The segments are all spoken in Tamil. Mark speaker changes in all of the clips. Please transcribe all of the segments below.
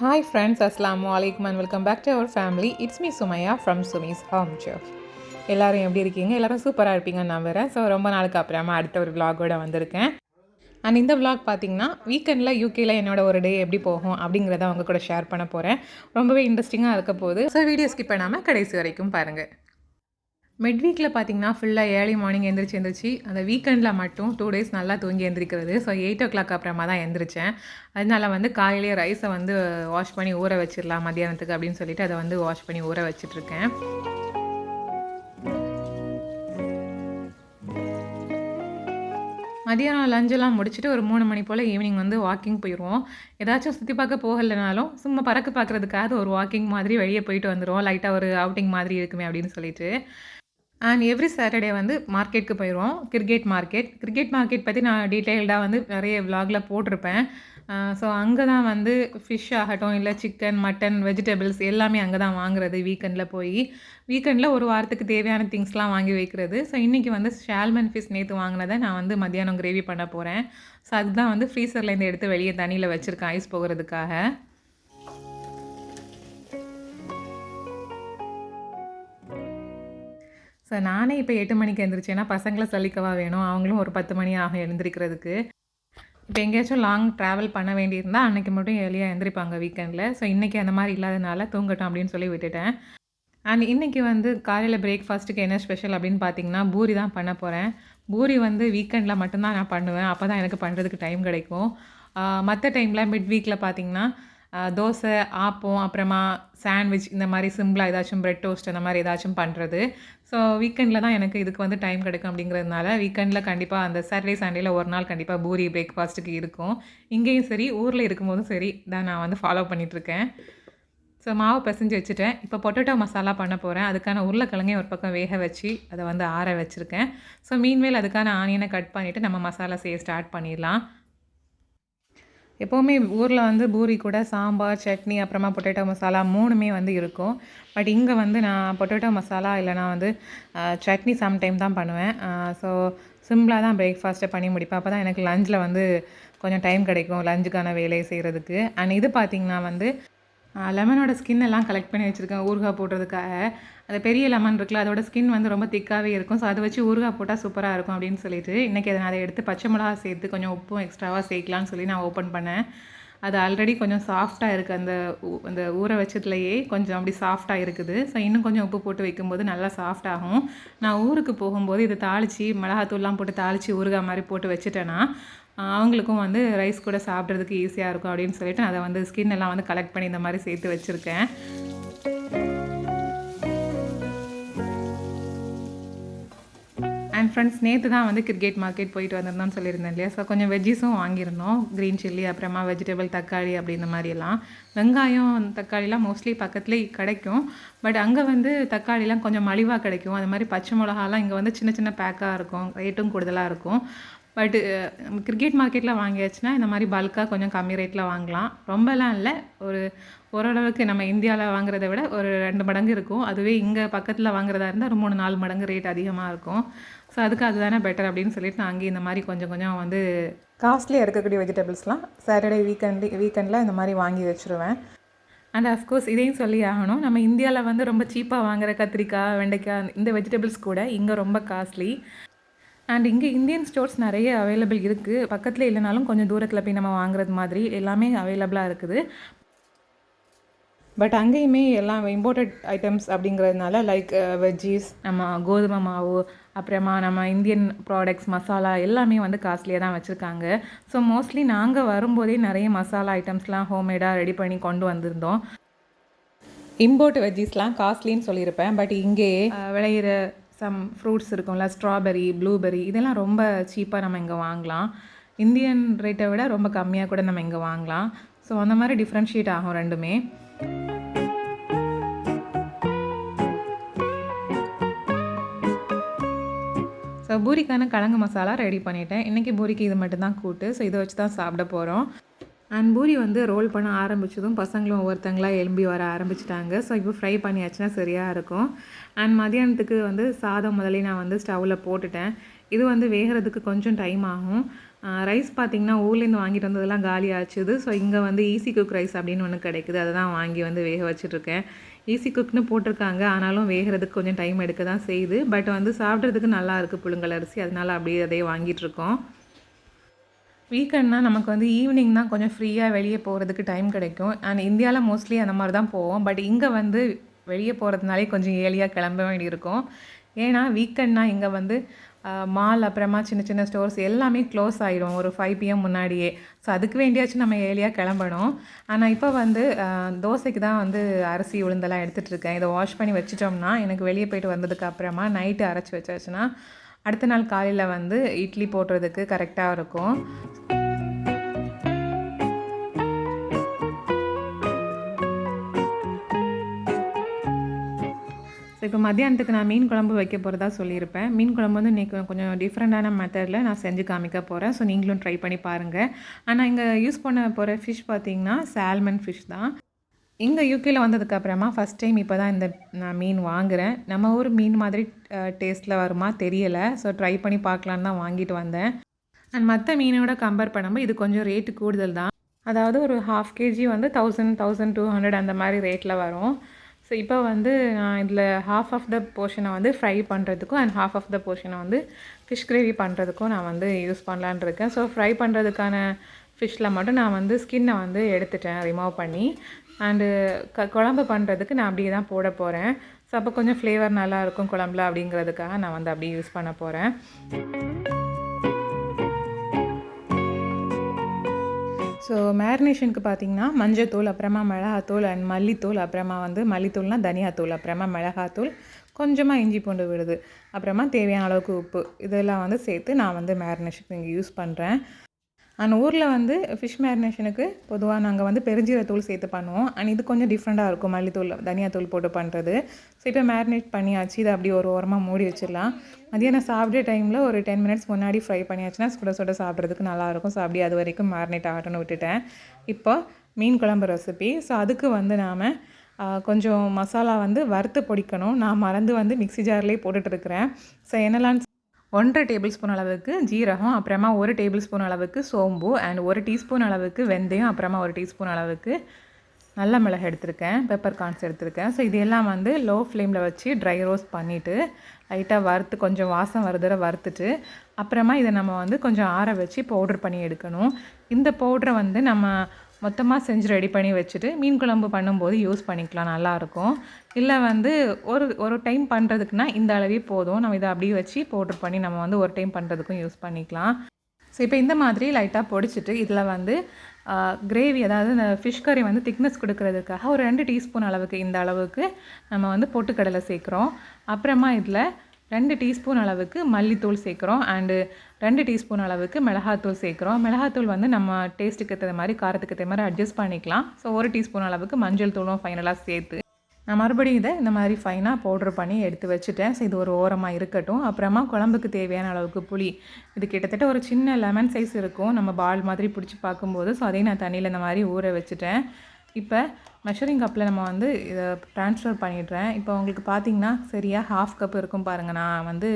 Speaker 1: ஹாய் ஃப்ரெண்ட்ஸ் அஸ்லாம் வலைக்கம் and welcome back to our family it's me Sumaiya from Sumi's home chef எல்லோரும் எப்படி இருக்கீங்க? எல்லோரும் சூப்பராக இருப்பீங்கன்னு நம்புகிறேன் ஸோ ரொம்ப நாளுக்கு அப்புறமா அடுத்த ஒரு vlog-ஓட வந்திருக்கேன். அண்ட் இந்த விலாக் பார்த்தீங்கன்னா வீக்கெண்டில் யூகேயில் என்னோட ஒரு டே எப்படி போகும் அப்படிங்கிறத அவங்க கூட ஷேர் பண்ண போகிறேன் ரொம்பவே இன்ட்ரெஸ்டிங்காக இருக்க போகுது. ஸோ வீடியோ ஸ்கிப் பண்ணாமல் கடைசி வரைக்கும் பாருங்கள் மிட் வீக்கில் பார்த்தீங்கன்னா ஃபுல்லாக ஏர்லி மார்னிங் எந்திரிச்சு எந்திரிச்சு அந்த வீக்கெண்டில் மட்டும் டூ டேஸ் நல்லா தூங்கி எந்திரிக்கிறது. ஸோ எயிட் ஓ கிளாக் அப்புறமா தான் எந்திரிச்சேன். அதனால வந்து காலையிலேயே ரைஸை வந்து வாஷ் பண்ணி ஊற வச்சிடலாம் மதியானத்துக்கு அப்படின்னு சொல்லிட்டு அதை வந்து வாஷ் பண்ணி ஊற வச்சிட்ருக்கேன் மதியானம் லஞ்செல்லாம் முடிச்சுட்டு ஒரு மூணு மணி போல் ஈவினிங் வந்து வாக்கிங் போயிடுவோம் ஏதாச்சும் சுற்றி பார்க்க போகலைனாலும் சும்மா பறக்க பார்க்குறதுக்காக ஒரு வாக்கிங் மாதிரி வெளியே போயிட்டு வந்துடுவோம் லைட்டாக ஒரு அவுட்டிங் மாதிரி இருக்குமே அப்படின்னு சொல்லிட்டு. அண்ட் எவ்ரி சாட்டர்டே வந்து மார்க்கெட்டுக்கு போயிடுவோம் கிரிக்கெட் மார்க்கெட் கிரிக்கெட் மார்க்கெட் பற்றி நான் டீட்டெயில்டாக வந்து நிறைய விலாகில் போட்டிருப்பேன். ஸோ அங்கே தான் வந்து ஃபிஷ் ஆகட்டும் இல்லை சிக்கன் மட்டன் வெஜிடபிள்ஸ் எல்லாமே அங்கே தான் வாங்குறது வீக்கெண்டில் போய். வீக்கெண்டில் ஒரு வாரத்துக்கு தேவையான திங்ஸ்லாம் வாங்கி வைக்கிறது. ஸோ இன்றைக்கி வந்து ஷால்மன் ஃபிஷ் நேற்று வாங்கினதை நான் வந்து மத்தியானம் கிரேவி பண்ண போகிறேன் ஸோ அதுதான் வந்து ஃப்ரீசர்லேருந்து எடுத்து வெளியே தண்ணியில் வச்சுருக்கேன் ஐஸ் போகிறதுக்காக. ஸோ நானே இப்போ எட்டு மணிக்கு எழுந்திரிச்சேன்னா பசங்களை சலிக்கவா வேணும்? அவங்களும் ஒரு பத்து மணி ஆகும் எழுந்திரிக்கிறதுக்கு. இப்போ எங்கேயாச்சும் லாங் ட்ராவல் பண்ண வேண்டியிருந்தால் அன்றைக்கி மட்டும் ஏர்லியாக எழுந்திரிப்பாங்க வீக்கெண்டில் ஸோ இன்றைக்கி அந்த மாதிரி இல்லாதனால தூங்கட்டும் அப்படின்னு சொல்லி விட்டுட்டேன். அண்ட் இன்றைக்கி வந்து காலையில் பிரேக்ஃபாஸ்ட்டுக்கு என்ன ஸ்பெஷல் அப்படின்னு பார்த்தீங்கன்னா பூரி தான் பண்ண போகிறேன் பூரி வந்து வீக்கெண்டில் மட்டும்தான் நான் பண்ணுவேன். அப்போ தான் எனக்கு பண்ணுறதுக்கு டைம் கிடைக்கும். மற்ற டைமில் மிட் வீக்கில் பார்த்தீங்கன்னா தோசை ஆப்பம் அப்புறமா சாண்ட்விச் இந்த மாதிரி சிம்பிளாக ஏதாச்சும் பிரெட் டோஸ்ட் அந்த மாதிரி ஏதாச்சும் பண்ணுறது ஸோ வீக்கெண்டில் தான் எனக்கு இதுக்கு வந்து டைம் கிடைக்கும் அப்படிங்கிறதுனால வீக்கெண்டில் கண்டிப்பாக அந்த சாட்டர்டே சண்டேல ஒரு நாள் கண்டிப்பாக பூரி பிரேக்ஃபாஸ்ட்டுக்கு இருக்கும். இங்கேயும் சரி ஊரில் இருக்கும்போதும் சரி தான் நான் வந்து ஃபாலோ பண்ணிகிட்ருக்கேன் ஸோ மாவு பிசைஞ்சு வச்சுட்டேன். இப்போ பொட்டேட்டோ மசாலா பண்ண போகிறேன் அதுக்கான உருளைக்கிழங்கையும் ஒரு பக்கம் வேக வச்சு அதை வந்து ஆற வச்சுருக்கேன். ஸோ மீன்மேல் அதுக்கான ஆனியனை கட் பண்ணிவிட்டு நம்ம மசாலா செய்ய ஸ்டார்ட் பண்ணிடலாம். எப்போவுமே ஊரில் வந்து பூரி கூட சாம்பார் சட்னி அப்புறமா பொட்டேட்டோ மசாலா மூணுமே வந்து இருக்கும். பட் இங்கே வந்து நான் பொட்டேட்டோ மசாலா இல்லைனா வந்து சட்னி சம்டைம் தான் பண்ணுவேன். ஸோ சிம்பிளாக தான் பிரேக்ஃபாஸ்ட்டை பண்ணி முடிப்பேன். அப்போ தான் எனக்கு லஞ்சில் வந்து கொஞ்சம் டைம் கிடைக்கும் லஞ்சுக்கான வேலையை செய்கிறதுக்கு அண்ட் இது பார்த்திங்கன்னா வந்து லெமனோட ஸ்கின் எல்லாம் கலெக்ட் பண்ணி வச்சுருக்கேன். ஊறுகாய் போடுறதுக்காக. அந்த பெரிய லெமன் இருக்குல்ல அதோட ஸ்கின் வந்து ரொம்ப திக்காகவே இருக்கும். ஸோ அதை வச்சு ஊறுகாய் போட்டால் சூப்பராக இருக்கும் அப்படின்னு சொல்லிட்டு இன்றைக்கி அதை நான் அதை எடுத்து பச்சை மிளகா சேர்த்து கொஞ்சம் உப்பும் எக்ஸ்ட்ராவாக சேர்க்கலான்னு சொல்லி நான் ஓப்பன் பண்ணேன். அது ஆல்ரெடி கொஞ்சம் சாஃப்டாக இருக்குது அந்த ஊ- அந்த ஊற வச்சதுலையே கொஞ்சம் அப்படி சாஃப்டாக இருக்குது. ஸோ இன்னும் கொஞ்சம் உப்பு போட்டு வைக்கும்போது நல்லா சாஃப்டாகும் நான் ஊருக்கு போகும்போது இதை தாளித்து மிளகாத்தூள்லாம் போட்டு தாளித்து ஊறுகாய் மாதிரி போட்டு வச்சுட்டேன்னா அவங்களுக்கும் வந்து ரைஸ் கூட சாப்பிட்றதுக்கு ஈஸியாக இருக்கும் அப்படின்னு சொல்லிட்டு நான் அதை வந்து ஸ்கின் எல்லாம் வந்து கலெக்ட் பண்ணி இந்த மாதிரி சேர்த்து வச்சுருக்கேன். அண்ட் ஃப்ரெண்ட்ஸ் நேற்று தான் வந்து கிரிக்கெட் மார்க்கெட் போயிட்டு வந்திருந்தோம்னு சொல்லியிருந்தேன் இல்லையா? ஸோ கொஞ்சம் வெஜ்ஜிஸும் வாங்கியிருந்தோம். க்ரீன் சில்லி அப்புறமா வெஜிடபிள் தக்காளி அப்படி இந்த மாதிரியெல்லாம் வெங்காயம் தக்காளிலாம் மோஸ்ட்லி பக்கத்துலேயே கிடைக்கும். பட் அங்கே வந்து தக்காளிலாம் கொஞ்சம் மலிவாக கிடைக்கும். அது மாதிரி பச்சை மிளகாலாம் இங்கே வந்து சின்ன சின்ன பேக்காக இருக்கும். ரேட்டும் கூடுதலாக இருக்கும். பட்டு கிரிக்கெட் மார்க்கெட்டில் வாங்கியாச்சுன்னா இந்த மாதிரி பல்காக கொஞ்சம் கம்மி ரேட்டில் வாங்கலாம். ரொம்பலாம் இல்லை. ஒரு ஓரளவுக்கு நம்ம இந்தியாவில் வாங்குறத விட ஒரு ரெண்டு மடங்கு இருக்கும். அதுவே இங்கே பக்கத்தில் வாங்குறதா இருந்தால் ஒரு மூணு நாலு மடங்கு ரேட் அதிகமாக இருக்கும். ஸோ அதுக்கு அதுதானே பெட்டர் அப்படின்னு சொல்லிட்டு நான் அங்கேயே இந்த மாதிரி கொஞ்சம் கொஞ்சம் வந்து காஸ்ட்லியாக இருக்கக்கூடிய வெஜிடபிள்ஸ்லாம் சாட்டர்டே வீக்கெண்ட் வீக்கெண்டில் இந்த மாதிரி வாங்கி வச்சுருவேன். அண்ட் அஃப்கோர்ஸ் இதையும் சொல்லி ஆகணும். நம்ம இந்தியாவில் வந்து ரொம்ப சீப்பாக வாங்குற கத்திரிக்காய் வெண்டைக்காய் இந்த வெஜிடபிள்ஸ் கூட இங்கே ரொம்ப காஸ்ட்லி அண்ட் இங்கே இந்தியன் ஸ்டோர்ஸ் நிறைய அவைலபிள் இருக்குது பக்கத்தில் இல்லைனாலும் கொஞ்சம் தூரத்தில் போய் நம்ம வாங்குறது மாதிரி எல்லாமே அவைலபிளாக இருக்குது. பட் அங்கேயுமே எல்லாம் இம்போர்ட்டட் ஐட்டம்ஸ் அப்படிங்கிறதுனால லைக் வெஜ்ஜீஸ் நம்ம கோதுமை மாவு அப்புறமா நம்ம இந்தியன் ப்ராடக்ட்ஸ் மசாலா எல்லாமே வந்து காஸ்ட்லியாக தான் வச்சுருக்காங்க. ஸோ மோஸ்ட்லி நாங்கள் வரும்போதே நிறைய மசாலா ஐட்டம்ஸ்லாம் ஹோம்மேடாக ரெடி பண்ணி கொண்டு வந்திருந்தோம். இம்போர்ட் வெஜ்ஜீஸ்லாம் காஸ்ட்லின்னு சொல்லியிருப்பேன். பட் இங்கே விளையிற சம் ஃப்ரூட்ஸ் இருக்கும்ல ஸ்ட்ராபெரி ப்ளூபெரி இதெல்லாம் ரொம்ப சீப்பாக நம்ம இங்கே வாங்கலாம். இந்தியன் ரேட்டை விட ரொம்ப கம்மியாக கூட நம்ம இங்கே வாங்கலாம். ஸோ அந்த மாதிரி டிஃப்ரென்ஷியேட் ஆகும் ரெண்டுமே. ஸோ பூரிக்கான கிழங்கு மசாலா ரெடி பண்ணிட்டேன். இன்றைக்கி பூரிக்கு இது மட்டும்தான் கூட்டு. ஸோ இதை வச்சு தான் சாப்பிட போகிறோம் அண்ட் பூரி வந்து ரோல் பண்ண ஆரம்பித்ததும் பசங்களும் ஒவ்வொருத்தங்களாக எலும்பி வர ஆரம்பிச்சிட்டாங்க. ஸோ இப்போ ஃப்ரை பண்ணியாச்சுன்னா சரியாக இருக்கும். அண்ட் மதியானத்துக்கு வந்து சாதம் முதலே நான் வந்து ஸ்டவ்வில் போட்டுட்டேன். இது வந்து வேகிறதுக்கு கொஞ்சம் டைம் ஆகும். ரைஸ் பார்த்திங்கன்னா ஊர்லேருந்து வாங்கிட்டு வந்ததெல்லாம் காலி ஆச்சுது. ஸோ இங்கே வந்து ஈஸி குக் ரைஸ் அப்படின்னு ஒன்று கிடைக்குது. அதை தான் வாங்கி வந்து வேக வச்சுட்ருக்கேன். ஈஸி குக்னு போட்டிருக்காங்க. ஆனாலும் வேகிறதுக்கு கொஞ்சம் டைம் எடுக்க தான் செய்யுது. பட் வந்து சாப்பிட்றதுக்கு நல்லா இருக்குது புழுங்கல் அரிசி. அதனால் அப்படியே அதே வாங்கிட்டுருக்கோம் வீக்கெண்ட்னால் நமக்கு வந்து ஈவினிங் தான் கொஞ்சம் ஃப்ரீயாக வெளியே போகிறதுக்கு டைம் கிடைக்கும். அண்ட் இந்தியாவில் மோஸ்ட்லி அந்த மாதிரி தான் போவோம். பட் இங்கே வந்து வெளியே போகிறதுனாலே கொஞ்சம் ஏர்லியாக கிளம்ப வேண்டியிருக்கும். ஏன்னா வீக்கெண்ட்னா இங்கே வந்து மால் அப்புறமா சின்ன சின்ன ஸ்டோர்ஸ் எல்லாமே க்ளோஸ் ஆகிடும் ஒரு ஃபைவ் பிஎம் முன்னாடியே. ஸோ அதுக்கு வேண்டியாச்சும் நம்ம ஏர்லியாக கிளம்பணும். ஆனால் இப்போ வந்து தோசைக்கு தான் வந்து அரிசி உளுந்தெல்லாம் எடுத்துகிட்டு இருக்கேன். இதை வாஷ் பண்ணி வச்சிட்டோம்னா எனக்கு வெளியே போயிட்டு வந்ததுக்கு அப்புறமா நைட்டு அரைச்சி வச்சாச்சுன்னா அடுத்த நாள் காலையில் வந்து இட்லி போடுறதுக்கு கரெக்டாக இருக்கும். ஸோ இப்போ மத்தியானத்துக்கு நான் மீன் குழம்பு வைக்க போகிறதா சொல்லியிருப்பேன். மீன் குழம்பு வந்து இன்றைக்கி கொஞ்சம் டிஃப்ரெண்ட்டான மெத்தடில் நான் செஞ்சு காமிக்க போகிறேன் ஸோ நீங்களும் ட்ரை பண்ணி பாருங்கள் ஆனால் இங்கே யூஸ் பண்ண போகிற ஃபிஷ் பார்த்தீங்கன்னா சால்மன் ஃபிஷ் தான். இங்கே யூகேல வந்ததுக்கு அப்புறமா ஃபஸ்ட் டைம் இப்போ தான் இந்த நான் மீன் வாங்குகிறேன் நம்ம ஊர் மீன் மாதிரி டேஸ்ட்டில் வருமா தெரியலை. ஸோ ட்ரை பண்ணி பார்க்கலான்னு தான் வாங்கிட்டு வந்தேன். அண்ட் மற்ற மீனோட கம்பேர் பண்ணும்போது இது கொஞ்சம் ரேட்டு கூடுதல் தான். அதாவது ஒரு ஹாஃப் கேஜி வந்து தௌசண்ட் தௌசண்ட் டூ ஹண்ட்ரட் அந்த மாதிரி ரேட்டில் வரும். ஸோ இப்போ வந்து நான் இதில் ஹாஃப் ஆஃப் த போர்ஷனை வந்து ஃப்ரை பண்ணுறதுக்கும் அண்ட் ஹாஃப் ஆஃப் த போர்ஷனை வந்து ஃபிஷ் கிரேவி பண்ணுறதுக்கும் நான் வந்து யூஸ் பண்ணலான்னு இருக்கேன். ஸோ ஃப்ரை பண்ணுறதுக்கான ஃபிஷ்ஷில் மட்டும் நான் வந்து ஸ்கின்னை வந்து எடுத்துட்டேன் ரிமூவ் பண்ணி. அண்டு க குழம்பு பண்ணுறதுக்கு நான் அப்படியே தான் போட போகிறேன் ஸோ அப்போ கொஞ்சம் ஃப்ளேவர் நல்லாயிருக்கும் குழம்புல அப்படிங்கிறதுக்காக நான் வந்து அப்படியே யூஸ் பண்ண போகிறேன் ஸோ மேரினேஷனுக்கு பார்த்தீங்கன்னா மஞ்சத்தூள் அப்புறமா மிளகாத்தூள் அண்ட் மல்லித்தூள் அப்புறமா வந்து மல்லித்தூள்னால் தனியாத்தூள் அப்புறமா மிளகாத்தூள் கொஞ்சமாக இஞ்சி பூண்டு விடுது அப்புறமா தேவையான அளவுக்கு உப்பு. இதெல்லாம் வந்து சேர்த்து நான் வந்து மேரினேஷனுக்கு இங்கே யூஸ் பண்ணுறேன் ஆனால் ஊரில் வந்து ஃபிஷ் மேரினேஷனுக்கு பொதுவாக நாங்கள் வந்து பெருஞ்சீரத்தூள் சேர்த்து பண்ணுவோம். அண்ட் இது கொஞ்சம் டிஃப்ரெண்ட்டாக இருக்கும். மல்லித்தூள் தனியாத்தூள் போட்டு பண்ணுறது ஸோ இப்போ மேரினேட் பண்ணியாச்சு. இதை அப்படி ஒரு ஓரமாக மூடி வச்சிடலாம். மதியானம் சாப்பிட்ற டைமில் ஒரு டென் மினிட்ஸ் முன்னாடி ஃப்ரை பண்ணியாச்சுன்னா சுட சுட சாப்பிட்றதுக்கு நல்லாயிருக்கும் ஸோ அப்படியே அது வரைக்கும் மேரினேட் ஆகட்டும்னு விட்டுட்டேன். இப்போ மீன் குழம்பு ரெசிபி ஸோ அதுக்கு வந்து நாம் கொஞ்சம் மசாலா வந்து வறுத்து பொடிக்கணும். நான் மறந்து வந்து மிக்ஸி ஜார்லேயே போட்டுட்ருக்கிறேன் ஸோ என்னெல்லாம் ஒன்றரை டேபிள் ஸ்பூன் அளவுக்கு ஜீரகம் அப்புறமா ஒரு டேபிள் ஸ்பூன் அளவுக்கு சோம்பு அண்ட் ஒரு டீஸ்பூன் அளவுக்கு வெந்தயம் அப்புறமா ஒரு டீஸ்பூன் அளவுக்கு நல்ல மிளகு எடுத்திருக்கேன் பெப்பர் கார்ன்ஸ் எடுத்திருக்கேன். ஸோ இது எல்லாம் வந்து லோ ஃப்ளேமில் வச்சு ட்ரை ரோஸ்ட் பண்ணிவிட்டு லைட்டாக வறுத்து கொஞ்சம் வாசம் வருதுற வறுத்துட்டு அப்புறமா இதை நம்ம வந்து கொஞ்சம் ஆற வச்சு பவுடர் பண்ணி எடுக்கணும். இந்த பவுட்ரை வந்து நம்ம மொத்தமாக செஞ்சு ரெடி பண்ணி வச்சுட்டு மீன் குழம்பு பண்ணும்போது யூஸ் பண்ணிக்கலாம் நல்லாயிருக்கும். இல்லை வந்து ஒரு ஒரு டைம் பண்ணுறதுக்குனா இந்த அளவே போதும். நம்ம இதை அப்படியே வச்சு பவுட்ரு பண்ணி நம்ம வந்து ஒரு டைம் பண்ணுறதுக்கும் யூஸ் பண்ணிக்கலாம். ஸோ இப்போ இந்த மாதிரி லைட்டாக பொடிச்சிட்டு இதில் வந்து கிரேவி அதாவது இந்த ஃபிஷ் கறி வந்து திக்னஸ் கொடுக்கறதுக்காக ஒரு ரெண்டு டீஸ்பூன் அளவுக்கு இந்த அளவுக்கு நம்ம வந்து பொட்டுக்கடலை சேர்க்குறோம். அப்புறமா இதில் ரெண்டு டீஸ்பூன் அளவுக்கு மல்லித்தூள் சேர்க்குறோம். அண்டு ரெண்டு டீஸ்பூன் அளவுக்கு மிளகாத்தூள் சேர்க்குறோம். மிளகாத்தூள் வந்து நம்ம டேஸ்ட்டுக்கு தகுந்த மாதிரி காரத்துக்கு தகுந்த மாதிரி அட்ஜஸ்ட் பண்ணிக்கலாம். ஸோ ஒரு டீஸ்பூன் அளவுக்கு மஞ்சள் தூளும் ஃபைனலாக சேர்த்து நான் மறுபடியும் இதை இந்த மாதிரி ஃபைனாக பவுட்ரு பண்ணி எடுத்து வச்சுட்டேன். ஸோ இது ஒரு ஓரமாக இருக்கட்டும். அப்புறமா குழம்புக்கு தேவையான அளவுக்கு புளி. இது கிட்டத்தட்ட ஒரு சின்ன லெமன் சைஸ் இருக்கும். நம்ம பால் மாதிரி பிடிச்சி பார்க்கும்போது. ஸோ அதையும் நான் தண்ணியில் இந்த மாதிரி ஊற வச்சுட்டேன். இப்போ மெஷரிங் கப்பில் நம்ம வந்து இதை ட்ரான்ஸ்ஃபர் பண்ணிடுறேன். இப்போ உங்களுக்கு பார்த்தீங்கன்னா சரியாக ஹாஃப் கப் இருக்கும் பாருங்கள் நான் வந்து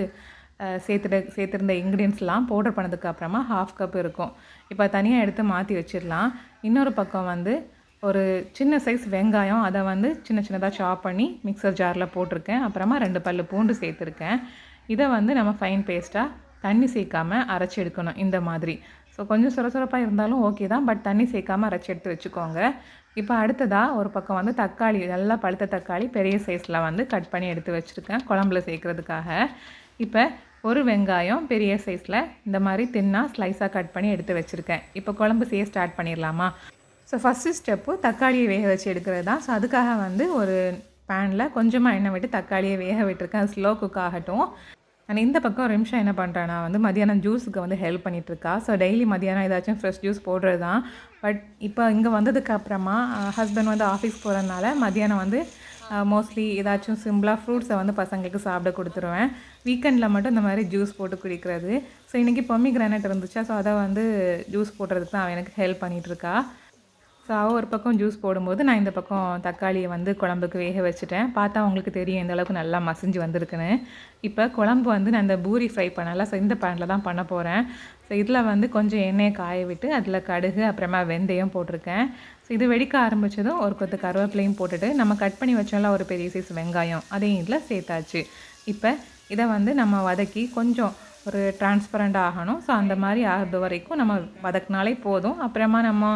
Speaker 1: சேர்த்துட்டு சேர்த்துருந்த இன்க்ரீடியன்ஸ்லாம் பவுடர் பண்ணதுக்கு அப்புறமா ஹாஃப் கப் இருக்கும். இப்போ தனியாக எடுத்து மாற்றி வச்சிடலாம். இன்னொரு பக்கம் வந்து ஒரு சின்ன சைஸ் வெங்காயம் அதை வந்து சின்ன சின்னதாக சாப் பண்ணி மிக்சர் ஜாரில் போட்டிருக்கேன். அப்புறமா ரெண்டு பல் பூண்டு சேர்த்துருக்கேன். இதை வந்து நம்ம ஃபைன் பேஸ்ட்டாக தண்ணி சேர்க்காமல் அரைச்சி எடுக்கணும். இந்த மாதிரி. ஸோ கொஞ்சம் சுரசுரப்பாக இருந்தாலும் ஓகே தான். பட் தண்ணி சேர்க்காம அரைச்சி எடுத்து வச்சுக்கோங்க. இப்போ அடுத்ததாக ஒரு பக்கம் வந்து தக்காளி நல்லா பழுத்த தக்காளி பெரிய சைஸில் வந்து கட் பண்ணி எடுத்து வச்சுருக்கேன் குழம்புல சேர்க்குறதுக்காக. இப்போ ஒரு வெங்காயம் பெரிய சைஸில் இந்த மாதிரி தின்னாக ஸ்லைஸாக கட் பண்ணி எடுத்து வச்சுருக்கேன். இப்போ குழம்பு செய்ய ஸ்டார்ட் பண்ணிடலாமா? ஸோ ஃபஸ்ட்டு ஸ்டெப்பு தக்காளியை வேக வச்சு எடுக்கிறது தான். ஸோ அதுக்காக வந்து ஒரு பேனில் கொஞ்சமாக எண்ணெய் விட்டு தக்காளியை வேக விட்டுருக்கேன். ஸ்லோ குக் ஆகட்டும். நான் இந்த பக்கம் ரிம்ஷா நிமிஷம் என்ன பண்ணுறேன்னா வந்து மதியானம் ஜூஸுக்கு வந்து ஹெல்ப் பண்ணிகிட்ருக்கா ஸோ டெய்லி மதியானம் ஏதாச்சும் ஃப்ரெஷ் ஜூஸ் போடுறது தான் பட் இப்போ இங்கே வந்ததுக்கு அப்புறமா ஹஸ்பண்ட் வந்து ஆஃபீஸ் போகிறதுனால மதியானம் வந்து மோஸ்ட்லி ஏதாச்சும் சிம்பிளாக ஃப்ரூட்ஸை வந்து பசங்களுக்கு சாப்பிட கொடுத்துருவேன். வீக்கெண்டில் மட்டும் இந்த மாதிரி ஜூஸ் போட்டு குடிக்கிறது. ஸோ இன்றைக்கி பொம்மி கிரானைட் இருந்துச்சா? ஸோ அதை வந்து ஜூஸ் போடுறதுக்கு தான் அவன் எனக்கு ஹெல்ப் பண்ணிகிட்ருக்கா ஸோ அவள் ஒரு பக்கம் ஜூஸ் போடும்போது நான் இந்த பக்கம் தக்காளியை வந்து குழம்புக்கு வேக வச்சுட்டேன். பார்த்தா உங்களுக்கு தெரியும் இந்த அளவுக்கு நல்லா மசிஞ்சு வந்திருக்குன்னு. இப்போ குழம்பு வந்து நான் இந்த பூரி ஃப்ரை பண்ணலாம் ஸோ இந்த பேனில் தான் பண்ண போகிறேன் ஸோ ஸோ இதில் வந்து கொஞ்சம் எண்ணெயை காய விட்டு அதில் கடுகு அப்புறமா வெந்தயம் போட்டிருக்கேன். ஸோ இது வெடிக்க ஆரம்பித்ததும் ஒரு கொத்து கருவேப்பிலையும் போட்டுட்டு நம்ம கட் பண்ணி வச்சோம்ல ஒரு பெரிய சைஸ் வெங்காயம் அதையும் இதில் சேர்த்தாச்சு. இப்போ இதை வந்து நம்ம வதக்கி கொஞ்சம் ஒரு டிரான்ஸ்பரண்ட் ஆகணும். ஸோ அந்த மாதிரி ஆகிறது வரைக்கும் நம்ம வதக்கினாலே போதும். அப்புறமா நம்ம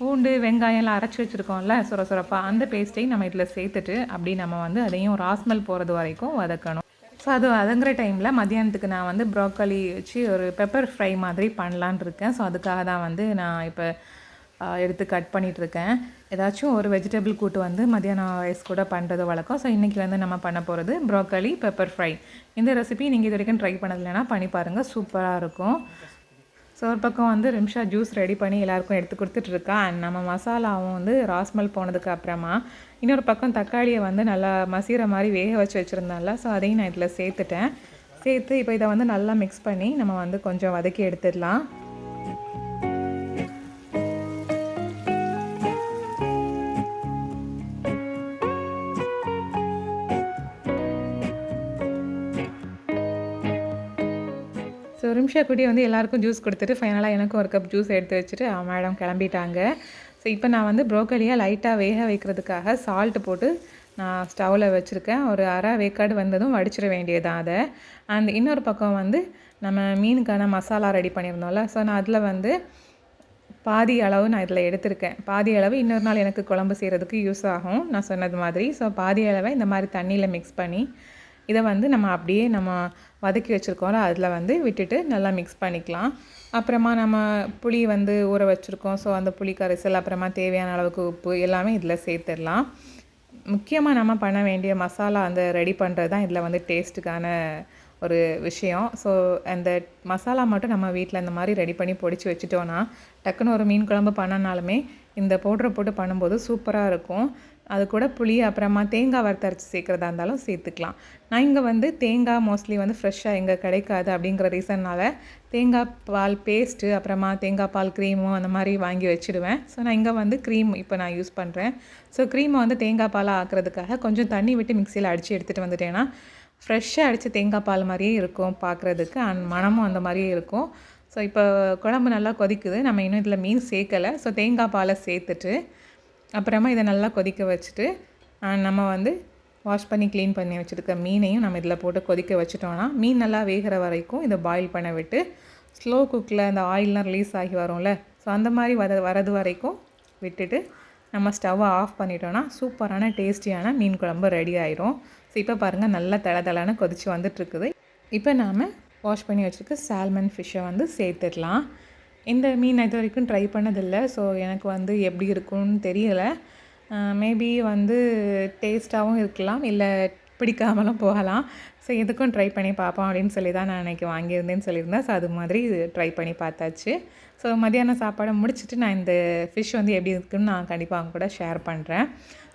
Speaker 1: பூண்டு வெங்காயம்லாம் அரைச்சி வச்சுருக்கோம்ல சுர சுரப்பாக அந்த பேஸ்ட்டையும் நம்ம இதில் சேர்த்துட்டு அப்படி நம்ம வந்து அதையும் ராஸ்மெல் போகிறது வரைக்கும் வதக்கணும். ஸோ அது வதங்குற டைமில் மத்தியானத்துக்கு நான் வந்து ப்ரோக்கலி வச்சு ஒரு பெப்பர் ஃப்ரை மாதிரி பண்ணலான் இருக்கேன். ஸோ அதுக்காக தான் வந்து நான் இப்போ எடுத்து கட் பண்ணிகிட்ருக்கேன் ஏதாச்சும் ஒரு வெஜிடபிள் கூட்டு வந்து மத்தியானம் ரைஸ் கூட பண்ணுறது வழக்கம். ஸோ இன்றைக்கி வந்து நம்ம பண்ண போகிறது ப்ரோக்கலி பெப்பர் ஃப்ரை இந்த ரெசிபி நீங்கள் இது வரைக்கும் ட்ரை பண்ணதில்லைன்னா பண்ணி பாருங்கள் சூப்பராக இருக்கும். ஸோ ஒரு பக்கம் வந்து ரிம்ஷா ஜூஸ் ரெடி பண்ணி எல்லாருக்கும் எடுத்து கொடுத்துட்ருக்கா அண்ட் நம்ம மசாலாவும் வந்து ராஸ்மல் போனதுக்கு அப்புறமா இன்னொரு பக்கம் தக்காளியை வந்து நல்லா மசீர மாதிரி வேக வச்சு வச்சுருந்தால ஸோ அதையும் நான் இதில் சேர்த்துட்டேன். சேர்த்து இப்போ இதை வந்து நல்லா மிக்ஸ் பண்ணி நம்ம வந்து கொஞ்சம் வதக்கி எடுத்துடலாம். நிமிஷம் கூடி வந்து எல்லாருக்கும் ஜூஸ் கொடுத்துட்டு ஃபைனலாக எனக்கும் ஒரு கப் ஜூஸ் எடுத்து வச்சுட்டு மேடம் கிளம்பிட்டாங்க. ஸோ இப்போ நான் வந்து ப்ரோக்கலியாக லைட்டாக வேக வைக்கிறதுக்காக சால்ட்டு போட்டு நான் ஸ்டவ்வில் வச்சுருக்கேன். ஒரு அரை வேக்காடு வந்ததும் வடிச்சிட வேண்டியதான் அதை. அண்ட் இன்னொரு பக்கம் வந்து நம்ம மீனுக்கான மசாலா ரெடி பண்ணியிருந்தோம்ல. ஸோ நான் அதில் வந்து பாதி அளவு நான் இதில் எடுத்திருக்கேன். பாதி அளவு இன்னொரு நாள் எனக்கு குழம்பு செய்கிறதுக்கு யூஸ் ஆகும். நான் சொன்னது மாதிரி. ஸோ பாதி அளவை இந்த மாதிரி தண்ணியில் மிக்ஸ் பண்ணி இதை வந்து நம்ம அப்படியே நம்ம வதக்கி வச்சுருக்கோம்ல அதில் வந்து விட்டுட்டு நல்லா மிக்ஸ் பண்ணிக்கலாம். அப்புறமா நம்ம புளி வந்து ஊற வச்சுருக்கோம். ஸோ அந்த புளி கரைசல் அப்புறமா தேவையான அளவுக்கு உப்பு எல்லாமே இதில் சேர்த்துடலாம். முக்கியமாக நம்ம பண்ண வேண்டிய மசாலா அந்த ரெடி பண்ணுறது தான் இதில் வந்து டேஸ்ட்டுக்கான ஒரு விஷயம். ஸோ அந்த மசாலா மட்டும் நம்ம வீட்டில் இந்த மாதிரி ரெடி பண்ணி பொடிச்சு வச்சுட்டோன்னா டக்குன்னு ஒரு மீன் குழம்பு பண்ணனாலுமே இந்த பவுட்ரை போட்டு பண்ணும்போது சூப்பராக இருக்கும். அது கூட புளி அப்புறமா தேங்காய் வறுத்தரைச்சி சேர்க்குறதா இருந்தாலும் சேர்த்துக்கலாம். நான் இங்கே வந்து தேங்காய் மோஸ்ட்லி வந்து ஃப்ரெஷ்ஷாக எங்கே கிடைக்காது அப்படிங்கிற ரீசன்னால் தேங்காய் பால் பேஸ்ட்டு அப்புறமா தேங்காய் பால் க்ரீமும் அந்த மாதிரி வாங்கி வச்சுடுவேன். ஸோ நான் இங்கே வந்து க்ரீம் இப்போ நான் யூஸ் பண்ணுறேன் ஸோ க்ரீமை வந்து தேங்காய் பாலாக ஆக்கிறதுக்காக கொஞ்சம் தண்ணி விட்டு மிக்சியில் அடித்து எடுத்துகிட்டு வந்துட்டேன்னா ஃப்ரெஷ்ஷாக அடித்த தேங்காய் பால் மாதிரியே இருக்கும் பார்க்குறதுக்கு அண்ட் மனமும் அந்த மாதிரியே இருக்கும். ஸோ இப்போ குழம்பு நல்லா கொதிக்குது. நம்ம இன்னும் இதில் மீன் சேர்க்கலை. ஸோ தேங்காய் பாலை சேர்த்துட்டு அப்புறமா இதை நல்லா கொதிக்க வச்சுட்டு நம்ம வந்து வாஷ் பண்ணி க்ளீன் பண்ணி வச்சுருக்க மீனையும் நம்ம இதில் போட்டு கொதிக்க வச்சுட்டோன்னா மீன் நல்லா வேகிற வரைக்கும் இதை பாயில் பண்ண விட்டு ஸ்லோ குக்கில் அந்த ஆயிலெலாம் ரிலீஸ் ஆகி வரும்ல. ஸோ அந்த மாதிரி வர வரது வரைக்கும் விட்டுட்டு நம்ம ஸ்டவ்வை ஆஃப் பண்ணிட்டோன்னா சூப்பரான டேஸ்டியான மீன் குழம்பு ரெடி ஆயிரும். ஸோ இப்போ பாருங்கள் நல்லா தள தலைன்னு கொதித்து வந்துட்டுருக்குது. இப்போ நாம் வாஷ் பண்ணி வச்சுருக்க சால்மன் ஃபிஷ்ஷை வந்து சேர்த்துடலாம். இந்த மீன் இது வரைக்கும் ட்ரை பண்ணதில்லை. ஸோ எனக்கு வந்து எப்படி இருக்கும்னு தெரியலை. மேபி வந்து டேஸ்ட்டாகவும் இருக்கலாம். இல்லை பிடிக்காமலும் போகலாம். ஸோ எதுக்கும் ட்ரை பண்ணி பார்ப்போம் அப்படின்னு சொல்லி தான் நான் இன்றைக்கி வாங்கியிருந்தேன்னு சொல்லியிருந்தேன். ஸோ அது மாதிரி ட்ரை பண்ணி பார்த்தாச்சு. ஸோ மதியானம் சாப்பாடை முடிச்சுட்டு நான் இந்த ஃபிஷ் வந்து எப்படி இருக்குன்னு நான் கண்டிப்பாக அவங்க கூட ஷேர் பண்ணுறேன்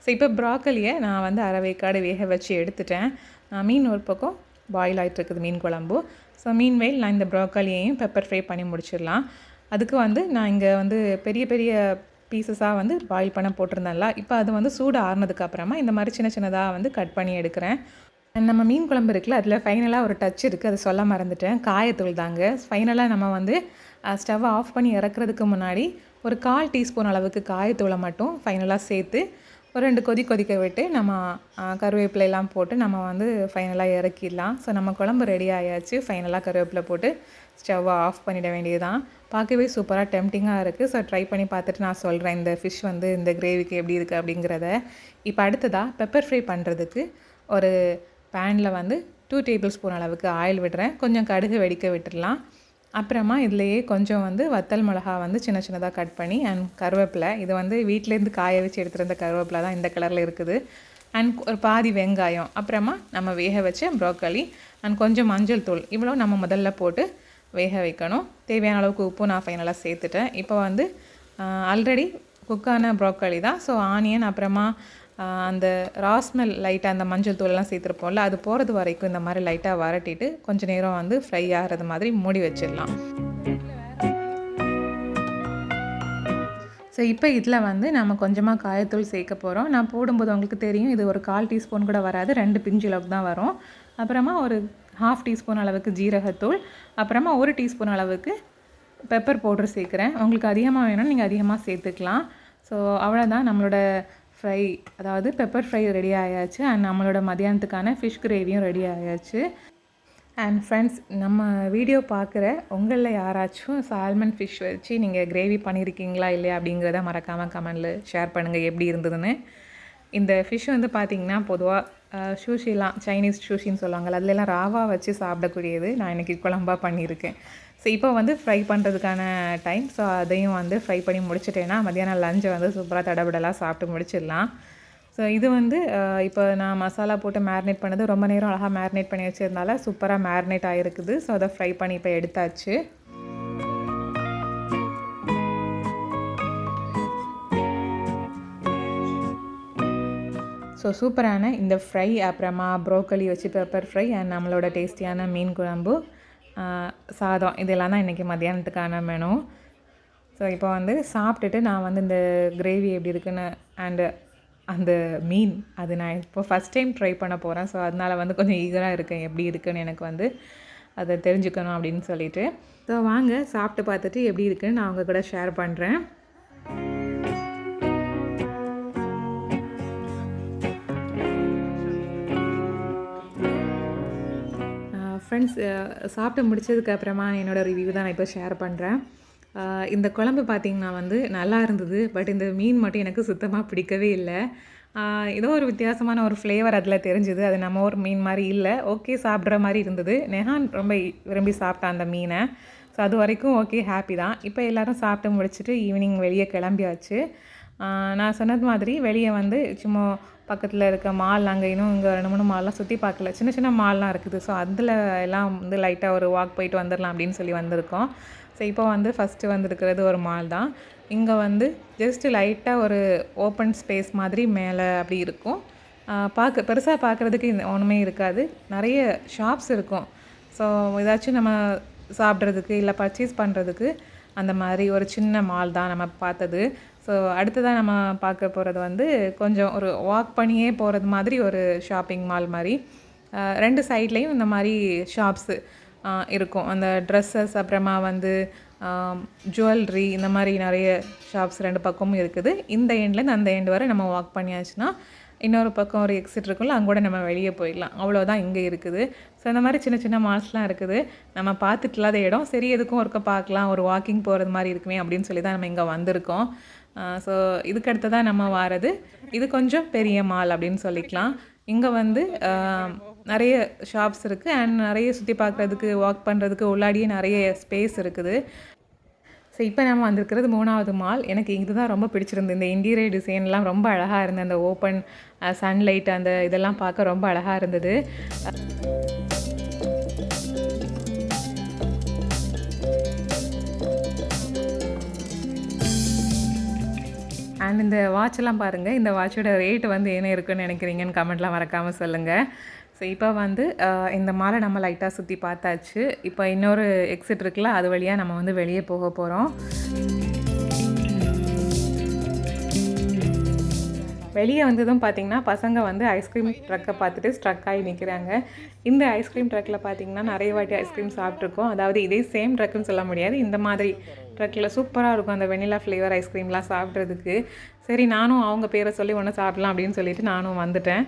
Speaker 1: ஸோ இப்போ ப்ராக்கலியை நான் வந்து அரைவேக்காடு வேக வச்சு எடுத்துட்டேன். மீன் ஒரு பக்கம் பாயில் ஆகிட்டுருக்குது மீன் குழம்பு. ஸோ மீன் வெயில் நான் இந்த ப்ராக்கலியையும் பெப்பர் ஃப்ரை பண்ணி முடிச்சிடலாம். அதுக்கு வந்து நான் இங்கே வந்து பெரிய பெரிய பீசஸாக வந்து பாயில் பண்ண போட்டிருந்தேன்ல. இப்போ அது வந்து சூடு ஆறுனதுக்கு அப்புறமா இந்த மாதிரி சின்ன சின்னதாக வந்து கட் பண்ணி எடுக்கிறேன். நம்ம மீன் குழம்பு இருக்குல்ல அதில் ஃபைனலாக ஒரு டச் இருக்குது அதை சொல்ல மறந்துட்டேன். காயத்தூள் தாங்க. ஃபைனலாக நம்ம வந்து ஸ்டவ்வை ஆஃப் பண்ணி இறக்குறதுக்கு முன்னாடி ஒரு கால் டீஸ்பூன் அளவுக்கு காயத்தூளை மட்டும் ஃபைனலாக சேர்த்து ஒரு ரெண்டு கொதி கொதிக்க விட்டு நம்ம கருவேப்பிலையெல்லாம் போட்டு நம்ம வந்து ஃபைனலாக இறக்கிடலாம். ஸோ நம்ம குழம்பு ரெடி ஆயாச்சு. ஃபைனலாக கருவேப்பிலை போட்டு ஸ்டவ்வை ஆஃப் பண்ணிட வேண்டியதுதான். பார்க்கவே சூப்பராக டெம்டிங்காக இருக்குது ஸோ ட்ரை பண்ணி பார்த்துட்டு நான் சொல்கிறேன் இந்த ஃபிஷ் வந்து இந்த கிரேவிக்கு எப்படி இருக்குது அப்படிங்கிறத. இப்போ அடுத்ததாக பெப்பர் ஃப்ரை பண்ணுறதுக்கு ஒரு பேனில் வந்து டூ டேபிள் ஸ்பூன் அளவுக்கு ஆயில் விடுறேன். கொஞ்சம் கடுகு வெடிக்க விட்டுடலாம். அப்புறமா இதுலேயே கொஞ்சம் வந்து வத்தல் மிளகா வந்து சின்ன சின்னதாக கட் பண்ணி அண்ட் கருவேப்பிலை. இது வந்து வீட்டிலேருந்து காய வச்சு எடுத்துருந்த கருவேப்பிலை தான் இந்த கலரில் இருக்குது. அண்ட் ஒரு பாதி வெங்காயம். அப்புறமா நம்ம வேக வச்ச ப்ரோக்கலி அண்ட் கொஞ்சம் மஞ்சள் தூள். இவ்வளோ நம்ம முதல்ல போட்டு வேக வைக்கணும். தேவையான அளவுக்கு உப்பு நான் ஃபைனலாக சேர்த்துட்டேன். இப்போ வந்து ஆல்ரெடி குக்கான ப்ரோக்கலி தான். ஸோ ஆனியன் அப்புறமா அந்த ராஸ்மெல் லைட்டாக அந்த மஞ்சள் தூளெல்லாம் சேர்த்துருப்போம்ல அது போகிறது வரைக்கும் இந்த மாதிரி லைட்டாக வரட்டிட்டு கொஞ்சம் நேரம் வந்து ஃப்ரை ஆகிறது மாதிரி மூடி வச்சிடலாம். ஸோ இப்போ இதில் வந்து நம்ம கொஞ்சமாக காயத்தூள் சேர்க்க போகிறோம் நான் போடும்போது உங்களுக்கு தெரியும் இது ஒரு கால் டீஸ்பூன் கூட வராது. ரெண்டு பிஞ்சு அளவுக்கு தான் வரும். அப்புறமா ஒரு ஹாஃப் டீஸ்பூன் அளவுக்கு ஜீரகத்தூள் அப்புறமா ஒரு டீஸ்பூன் அளவுக்கு பெப்பர் பவுடர் சேர்க்குறேன். உங்களுக்கு அதிகமாக வேணும்னு நீங்கள் அதிகமாக சேர்த்துக்கலாம். ஸோ அவ்வளோதான் நம்மளோட ஃப்ரை அதாவது பெப்பர் ஃப்ரை ரெடி ஆயாச்சு. அண்ட் நம்மளோட மதியானத்துக்கான ஃபிஷ் கிரேவியும் ரெடி ஆயாச்சு. அண்ட் ஃப்ரெண்ட்ஸ் நம்ம வீடியோ பார்க்குற உங்களில் யாராச்சும் சால்மன் ஃபிஷ் வச்சு நீங்கள் கிரேவி பண்ணியிருக்கீங்களா இல்லையா அப்படிங்கிறத மறக்காமல் கமெண்டில் ஷேர் பண்ணுங்கள் எப்படி இருந்ததுன்னு. இந்த ஃபிஷ் வந்து பார்த்திங்கன்னா பொதுவாக ஷூஷிலாம் சைனீஸ் ஷூஷின்னு சொல்லுவாங்கள்ல அதுலலாம் ராவா வச்சு சாப்பிடக்கூடியது நான் இன்றைக்கி குழம்பாக பண்ணியிருக்கேன். ஸோ இப்போ வந்து ஃப்ரை பண்ணுறதுக்கான டைம் ஸோ அதையும் வந்து ஃப்ரை பண்ணி முடிச்சிட்டேன்னா மதியானம் லஞ்சை வந்து சூப்பராக தடபடலாக சாப்பிட்டு முடிச்சிடலாம். ஸோ இது வந்து இப்போ நான் மசாலா போட்டு மேரினேட் பண்ணது ரொம்ப நேரம் அழகாக மேரினேட் பண்ணி வச்சதுனால சூப்பராக மேரினேட் ஆகிருக்குது ஸோ அதை ஃப்ரை பண்ணி இப்போ எடுத்தாச்சு. ஸோ சூப்பரான இந்த ஃப்ரை அப்புறமா ப்ரோக்கலி வச்சு பெப்பர் ஃப்ரை அண்ட் நம்மளோட டேஸ்டியான மீன் குழம்பு சாதம். இதெல்லாம் தான் இன்றைக்கி மத்தியானத்துக்கான மெனு ஸோ இப்போ வந்து சாப்பிட்டுட்டு நான் வந்து இந்த கிரேவி எப்படி இருக்குன்னு அண்டு அந்த மீன் அது நான் இப்போ ஃபஸ்ட் டைம் ட்ரை பண்ண போகிறேன் ஸோ அதனால் வந்து கொஞ்சம் ஈகராக இருக்கேன் எப்படி இருக்குன்னு எனக்கு வந்து அதை தெரிஞ்சுக்கணும் அப்படின்னு சொல்லிட்டு. ஸோ வாங்க சாப்பிட்டு பார்த்துட்டு எப்படி இருக்குன்னு நான் உங்கள் கூட ஷேர் பண்ணுறேன் ஃப்ரெண்ட்ஸ் சாப்பிட்டு முடிச்சதுக்கப்புறமா என்னோடய ரிவ்யூ தான் நான் இப்போ ஷேர் பண்ணுறேன் இந்த குழம்பு பார்த்திங்கன்னா வந்து நல்லா இருந்தது பட் இந்த மீன் மட்டும் எனக்கு சுத்தமாக பிடிக்கவே இல்லை. ஏதோ ஒரு வித்தியாசமான ஒரு ஃப்ளேவர் அதில் தெரிஞ்சுது அது நம்ம ஒரு மீன் மாதிரி இல்லை. ஓகே சாப்பிட்ற மாதிரி இருந்தது. நெஹான் ரொம்ப விரும்பி சாப்பிட்டான் அந்த மீனை. ஸோ அது வரைக்கும் ஓகே ஹாப்பி தான். இப்போ எல்லோரும் சாப்பிட்டு முடிச்சுட்டு ஈவினிங் வெளியே கிளம்பியாச்சு. நான் சொன்னது மாதிரி வெளியே வந்து சும்மா பக்கத்தில் இருக்க மால் அங்கே இன்னும் இங்கே ரெண்டு மூணு மால்லாம் சுற்றி பார்க்கல. சின்ன சின்ன மால்லாம் இருக்குது. ஸோ அதில் எல்லாம் வந்து லைட்டாக ஒரு வாக் போயிட்டு வந்துடலாம் அப்படின்னு சொல்லி வந்திருக்கோம். ஸோ இப்போ வந்து ஃபஸ்ட்டு வந்திருக்கிறது ஒரு மால் தான். இங்கே வந்து ஜஸ்ட் லைட்டாக ஒரு ஓப்பன் ஸ்பேஸ் மாதிரி மேலே அப்படி இருக்கும். பார்க்க பெருசாக பார்க்குறதுக்கு இந்த ஒன்றுமே இருக்காது. நிறைய ஷாப்ஸ் இருக்கும். ஸோ ஏதாச்சும் நம்ம சாப்பிட்றதுக்கு இல்லை பர்ச்சேஸ் பண்ணுறதுக்கு அந்த மாதிரி ஒரு சின்ன மால் தான் நம்ம பார்த்தது. ஸோ அடுத்ததாக நம்ம பார்க்க போகிறது வந்து கொஞ்சம் ஒரு வாக் பண்ணியே போகிறது மாதிரி ஒரு ஷாப்பிங் மால் மாதிரி. ரெண்டு சைட்லேயும் இந்த மாதிரி ஷாப்ஸு இருக்கும். அந்த ட்ரெஸ்ஸஸ் அப்புறமா வந்து ஜுவல்லரி இந்த மாதிரி நிறைய ஷாப்ஸ் ரெண்டு பக்கமும் இருக்குது. இந்த எண்ட்லேருந்து அந்த எண்ட் வரை நம்ம வாக் பண்ணியாச்சுன்னா இன்னொரு பக்கம் ஒரு எக்ஸிட் இருக்கும்ல அங்கூட நம்ம வெளியே போயிடலாம். அவ்வளோதான் இங்கே இருக்குது. ஸோ இந்த மாதிரி சின்ன சின்ன மால்ஸ்லாம் இருக்குது. நம்ம பார்த்துட்டு இல்லாத இடம் சரி எதுக்கும் ஒருக்க பார்க்கலாம். ஒரு வாக்கிங் போகிறது மாதிரி இருக்குமே அப்படின்னு சொல்லி தான் நம்ம இங்கே வந்திருக்கோம். ஸோ இதுக்கு அடுத்ததான் நம்ம வாரது இது கொஞ்சம் பெரிய மால் அப்படின்னு சொல்லிக்கலாம். இங்கே வந்து நிறைய ஷாப்ஸ் இருக்குது அண்ட் நிறைய சுற்றி பார்க்குறதுக்கு வாக் பண்ணுறதுக்கு உள்ளாடியே நிறைய ஸ்பேஸ் இருக்குது. ஸோ இப்போ நம்ம வந்திருக்கிறது மூணாவது மால் எனக்கு இதுதான் ரொம்ப பிடிச்சிருந்து இந்த இன்டீரியர் டிசைன்லாம் ரொம்ப அழகாக இருந்தது. அந்த ஓப்பன் சன்லைட் அந்த இதெல்லாம் பார்க்க ரொம்ப அழகாக இருந்தது. அண்ட் இந்த வாட்செல்லாம் பாருங்கள் இந்த வாட்சோட ரேட் வந்து என்ன இருக்குன்னு நினைக்கிறீங்கன்னு கமெண்ட்லாம் மறக்காமல் சொல்லுங்கள் ஸோ இப்போ வந்து இந்த மாலை நம்ம லைட்டாக சுற்றி பார்த்தாச்சு. இப்போ இன்னொரு எக்ஸிட் இருக்குல்ல அது வழியாக நம்ம வந்து வெளியே போக போகிறோம் வெளியே வந்ததும் பார்த்தீங்கன்னா பசங்க வந்து ஐஸ்கிரீம் ட்ரக்கை பார்த்துட்டு ஸ்ட்ரக் ஆகி நிற்கிறாங்க இந்த ஐஸ்கிரீம் ட்ரக்கில் பார்த்தீங்கன்னா நிறைய வாட்டி ஐஸ்கிரீம் சாப்பிட்ருக்கோம் அதாவது இதே சேம் ட்ரக்குன்னு சொல்ல முடியாது. இந்த மாதிரி ட்ரக்கில் சூப்பராக இருக்கும் அந்த வெனிலா ஃப்ளேவர் ஐஸ்கிரீம்லாம் சாப்பிட்றதுக்கு. சரி நானும் அவங்க பேரை சொல்லி ஒன்று சாப்பிட்லாம் அப்படின்னு சொல்லிட்டு நானும் வந்துட்டேன்.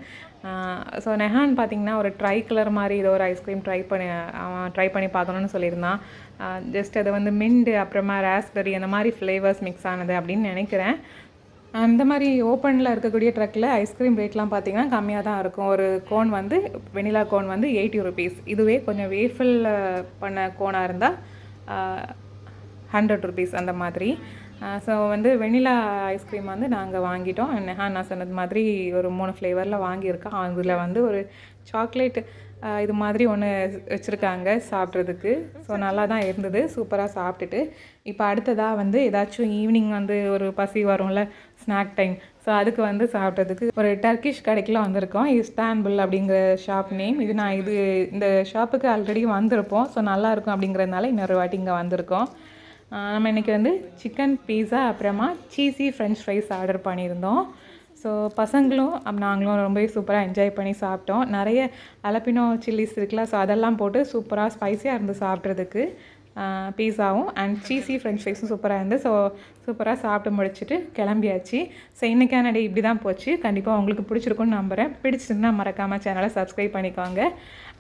Speaker 1: ஸோ நெஹான் பார்த்தீங்கன்னா ஒரு ட்ரை கலர் மாதிரி ஏதோ ஒரு ஐஸ்கிரீம் ட்ரை பண்ணி அவன் ட்ரை பண்ணி பார்க்கணுன்னு சொல்லியிருந்தான். ஜஸ்ட் அது வந்து மிண்டு அப்புறமா ராஸ்பெரி அந்த மாதிரி ஃப்ளேவர்ஸ் மிக்ஸ் ஆனது அப்படின்னு நினைக்கிறேன். அந்த மாதிரி ஓப்பனில் இருக்கக்கூடிய ட்ரக்கில் ஐஸ்கிரீம் ரேட்லாம் பார்த்தீங்கன்னா கம்மியாக தான் இருக்கும். ஒரு கோன் வந்து வெனிலா கோன் வந்து எயிட்டி ருபீஸ் இதுவே கொஞ்சம் வேஃபில் பண்ண கோனாக இருந்தால் ஹண்ட்ரட் ருபீஸ் அந்த மாதிரி. ஸோ வந்து வெனிலா ஐஸ்கிரீம் வந்து நாங்கள் வாங்கிட்டோம். நெஹா நான் சொன்னது மாதிரி ஒரு மூணு ஃப்ளேவரில் வாங்கியிருக்கோம் அதில் வந்து ஒரு சாக்லேட் இது மாதிரி ஒன்று வச்சுருக்காங்க சாப்பிட்றதுக்கு. ஸோ நல்லா தான் இருந்தது சூப்பராக சாப்பிட்டுட்டு. இப்போ அடுத்ததாக வந்து ஏதாச்சும் ஈவினிங் வந்து ஒரு பசி வரும்ல ஸ்நாக் டைம் ஸோ அதுக்கு வந்து சாப்பிட்றதுக்கு ஒரு டர்க்கிஷ் கடைக்குலாம் வந்திருக்கோம். இஸ்தான்புல் அப்படிங்கிற ஷாப் நேம் இது நான் இது இந்த ஷாப்புக்கு ஆல்ரெடி வந்திருப்போம். ஸோ நல்லாயிருக்கும் அப்படிங்கிறதுனால இன்னொரு வாட்டி இங்கே வந்திருக்கோம். நம்ம இன்றைக்கி வந்து சிக்கன் பீஸா அப்புறமா சீஸி ஃப்ரெஞ்ச் ஃப்ரைஸ் ஆர்டர் பண்ணியிருந்தோம். ஸோ பசங்களும் நாங்களும் ரொம்பவே சூப்பராக என்ஜாய் பண்ணி சாப்பிட்டோம். நிறைய அலப்பினோ சில்லிஸ் இருக்குல்ல ஸோ அதெல்லாம் போட்டு சூப்பராக ஸ்பைஸியாக இருந்து சாப்பிட்றதுக்கு பீஸாவும் அண்ட் சீஸி ஃப்ரெஞ்ச் ஃப்ரைஸும் சூப்பராக இருந்து ஸோ சூப்பராக சாப்பிட்டு முடிச்சுட்டு கிளம்பியாச்சு. ஸோ இன்றைக்கான டே இப்படி தான் போச்சு. கண்டிப்பாக உங்களுக்கு பிடிச்சிருக்குன்னு நம்புகிறேன் பிடிச்சிருந்தா மறக்காமல் சேனலை சப்ஸ்கிரைப் பண்ணிக்கோங்க.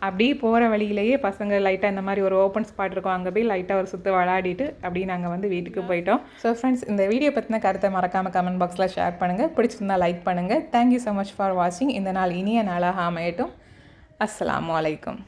Speaker 1: அப்படியே போகிற வழியிலேயே பசங்க லைட்டாக இந்த மாதிரி ஒரு ஓப்பன் ஸ்பாட் இருக்கும். அங்கே போய் லைட்டாக ஒரு சுற்று விளையாடிட்டு அப்படியே நாங்கள் வந்து வீட்டுக்கு போயிட்டோம். ஸோ ஃப்ரெண்ட்ஸ் இந்த வீடியோ பற்றின கருத்தை மறக்காமல் கமெண்ட் பாக்ஸில் ஷேர் பண்ணுங்கள் பிடிச்சிருந்தா லைக் பண்ணுங்கள் தேங்க்யூ ஸோ மச் ஃபார் வாட்சிங் இந்த நாள் இனிய நாளாக அமையட்டும். அஸ்ஸலாமு அலைக்கும்.